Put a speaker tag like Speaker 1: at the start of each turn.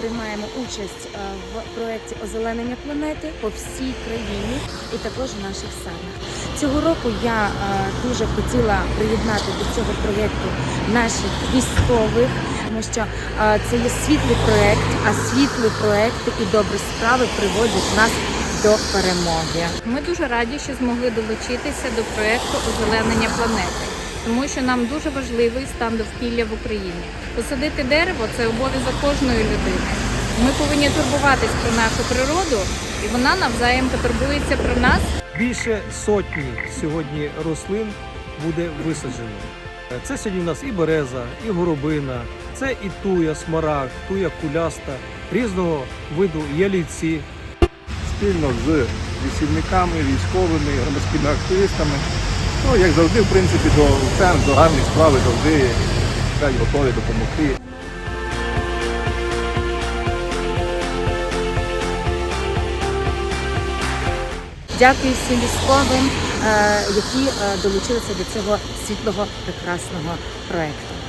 Speaker 1: приймаємо участь е, в проєкті озеленення планети по всій країні і також в наших селах. Цього року я е, дуже хотіла приєднати до цього проєкту наших військових, тому що е, це є світлий проєкт, а світлі проєкти і добрі справи приводять нас до перемоги.
Speaker 2: Ми дуже раді, що змогли долучитися до проекту озеленення планети, тому що нам дуже важливий стан довкілля в Україні. Посадити дерево це обов'язок кожної людини. Ми повинні турбуватись про нашу природу, і вона навзаєм потурбується про нас.
Speaker 3: Більше сотні сьогодні рослин буде висаджено. Це сьогодні у нас і береза, і горобина, це і туя, смарагд, туя куляста, різного виду ялівці.
Speaker 4: спільно з лісівниками, військовими, громадськими активістами. Ну, як завжди, в принципі, до цен, до гарних справи завжди готові допомогти.
Speaker 1: Дякую всім військовим, е, які е, долучилися до цього світлого прекрасного проекту.